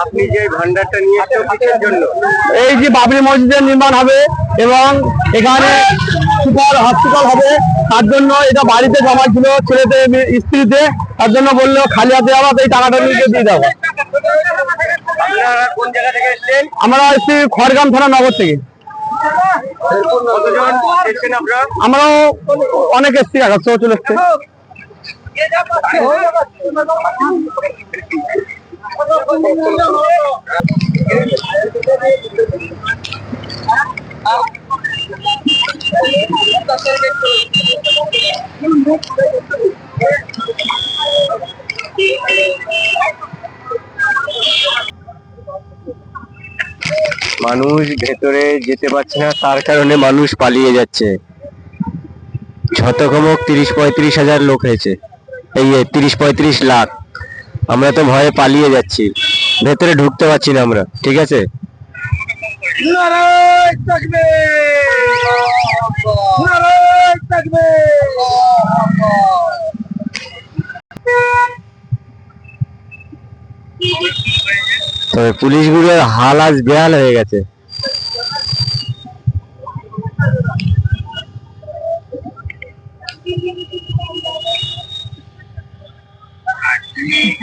আপনি যে ভান্ডারটা নিয়ে কিসের জন্য? এই যে বাবরি মসজিদের নির্মাণ হবে এবং এখানে সুপার হসপিটাল হবে। তার জন্য এটা বাড়িতে জমা ছিল ছেলেতে স্ত্রীতে তার জন্য বলল খালি হাতে তো এই টাকাটা নিয়ে দিয়ে দেবো আপনারা কোন জায়গা থেকে এসেছেন? আমরা এসেছি খড়গ্রাম থানা নগর থেকে। আমরাও অনেক এসছি একাশো চলে এসছে মানুষ ভেতরে যেতে পারছে না, তার কারণে মানুষ পালিয়ে যাচ্ছে। যত কমক তিরিশ পঁয়ত্রিশ হাজার লোক হয়েছে। এই তিরিশ পঁয়ত্রিশ লাখ। আমরা তো ভয়ে পালিয়ে যাচ্ছি। ভেতরে ঢুকতে পারছি না আমরা ঠিক আছে? তবে পুলিশগুলোর হাল আজ বেহাল হয়ে গেছে।